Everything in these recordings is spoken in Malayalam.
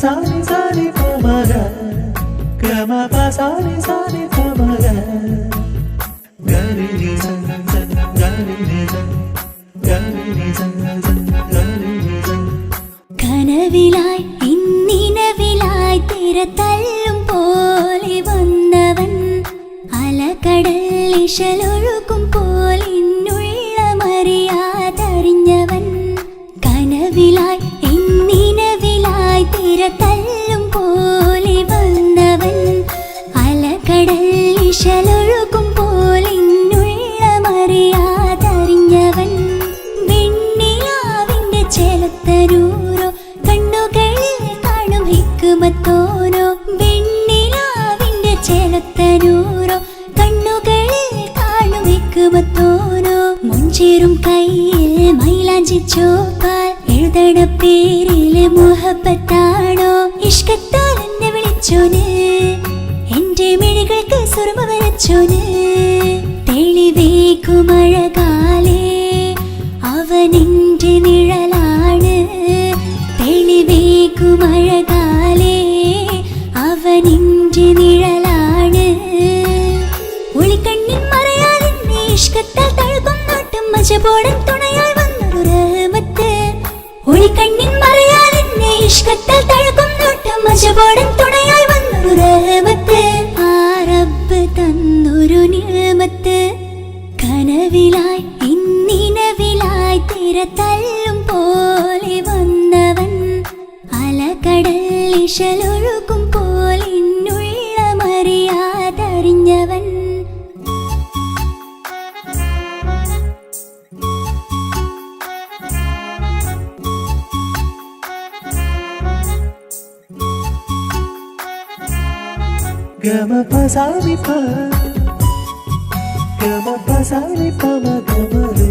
Sari sari pomaga, kama pa sari sari pomaga. Gari ni zan zan, gari ni zan, gari ni zan zan, gari ni zan. கனவிலாய் അലകടൽ മിഴികൾക്ക് സുറുമ വരച്ചോന്. തെളിവേക്കുമഴകാലേ അവനിന്റെ നിഴലാണ്. തെളിവേക്കുമഴകാലേ അവനിന്റെ നിഴലാണ്. ഒളിക്കണ്ണിൻ മറയാൽ എന്നെ ഇഷ്കത്താൽ തഴുകും നോട്ടും മജപോടൻ തുണയായി വന്നൊരു റഹ്മത്ത്. ഒളിക്കണ്ണിൻ മറയാൽ എന്നെ ഇഷ്കത്താൽ തഴുകും നോട്ടും മജപോടൻ തുണയായി വന്നൊരു റബ്ബ് തന്നൊരു നിയമത്ത് കനവിലായി ഇന്നിനവിലായി തിരത്തല്ലും പോലെ വന്നവൻ അലകടൽ ഇശലൊഴുക്കും గమ పసామి ప గమ పసామి పమ గమ రే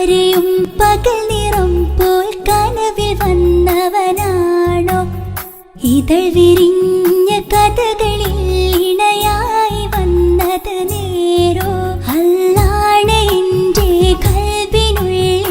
വരെയും പകൽ നിറം പോൽ കനവിൽ വന്നവനാണോ? ഇതൾ വിരിഞ്ഞ കഥകളിൽ ഇണയായി വന്നത് നേരോ? അല്ലാണ് എന്റെ കൽവിനുള്ളിൽ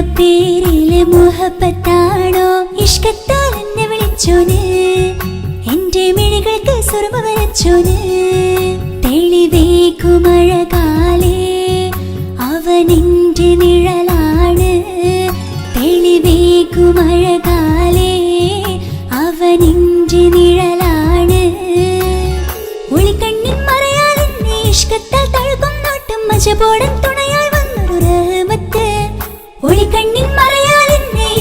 പേരിലെ മുഹബത്താണോ? ഇഷ്കത്താൽ എന്നെ വിളിച്ചോന്. എന്റെ മിഴികൾക്ക് സുർമ വരച്ചോന്. തെളിവേക്കു മഴകാലേ നിഴലാണ്. തെളിവേക്കു മഴകാലേ നിഴലാണ്. ഒളിക്കണ്ണിൻ മറയാൽ ഇഷ്കത്താൽ തഴുകും നോട്ടും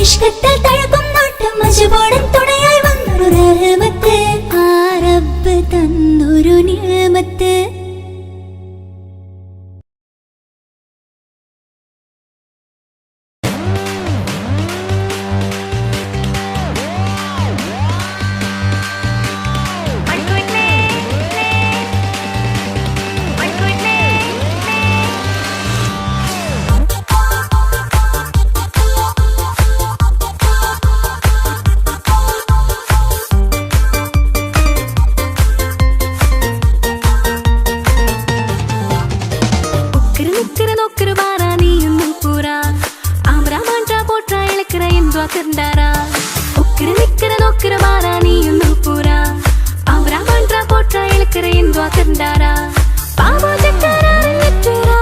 പരിഷ്കത്തിൽ തഴുകും നോട്ടം മജുബോടൻ கண்டாரா? உக்கிர நிக்கிற நோக்கிற மாறா நீயும் நூப்பூரா அவரா மன்றா போற்றா இழுக்கிற இந்துவா கண்டாரா? பாபா சக்காரா வெற்றிரா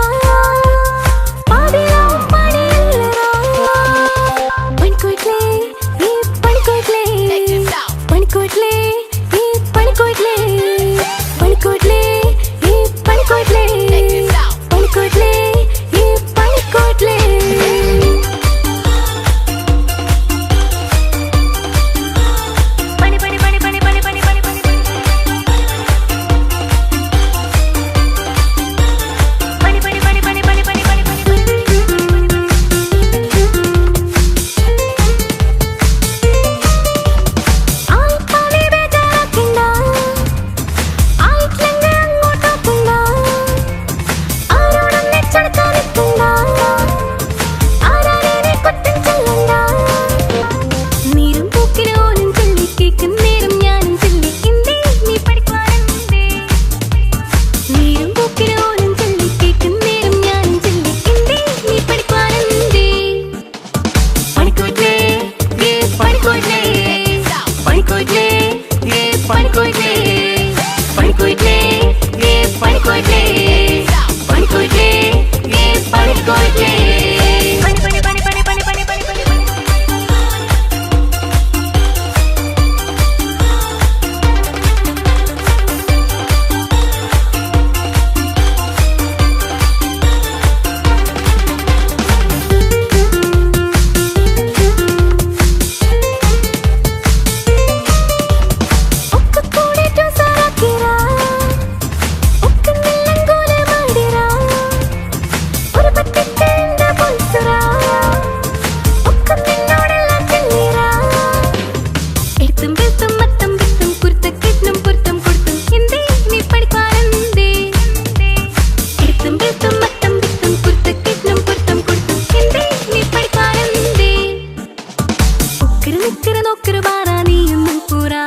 நிக்கிற நோக்கிற பாரா நீ இன்னும் பூரா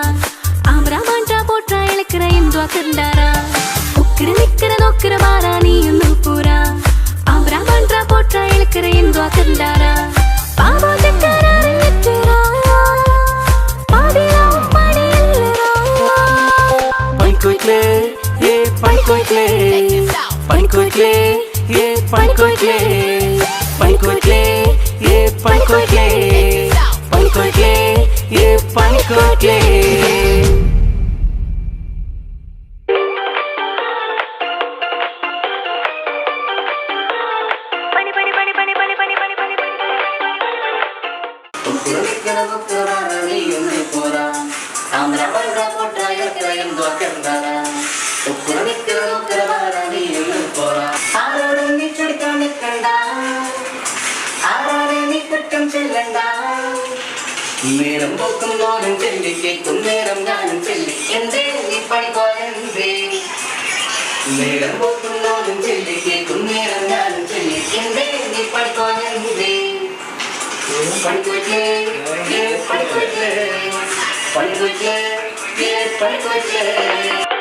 ஆம்பரா மாண்டா போட்டா இழுக்கிற எந்தோ கண்டாரா உக்கிற நிக்கிற நோக்கிற பாரா நீ இன்னும் பூரா ஆம்பரா மாண்டா போட்டா இழுக்கிற எந்தோ கண்டாரா பாபா சக்கரா நிக்கிறா பாதிரா மடியில்லரா பைக்கோய்க்லே ஏ பைக்கோய்க்லே பைக்கோய்க்லே ஏ பைக்கோய்க்லே பைக்கோய்க்லே ஏ பைக்கோய்க்லே ಗುಪ್ತುರಾಣಿಯಲ್ಲಿ ಪುರ ಆಂಧ್ರ ವರ್ಗ ಪುಟ್ರಾಯ ಕ್ರಯಂದು ಅಕ್ಕಂದರ ಉಕ್ಕುರ ನಿತ್ಯ ಗುಪ್ತುರಾಣಿಯಲ್ಲಿ ಪುರ ಆರೋಡಿ ನೀ ಚುಡಿಕೊಂಡು ಕಂಡ ஆறாரே நீ குற்றம் செல்லண்டா? நேரம் போக்கும் தோறும் செல்லி கேட்கும் நேரம் நானும் செல்லி என்றே நீ படிப்பார் என்றே போக்கும் தோறும் செல்லி கேட்கும் நேரம் நானும் செல்லி என்றே நீ படிப்பார் படிக்கொச்சே படிக்கொச்சே படிக்கொச்சே படிக்கொச்சே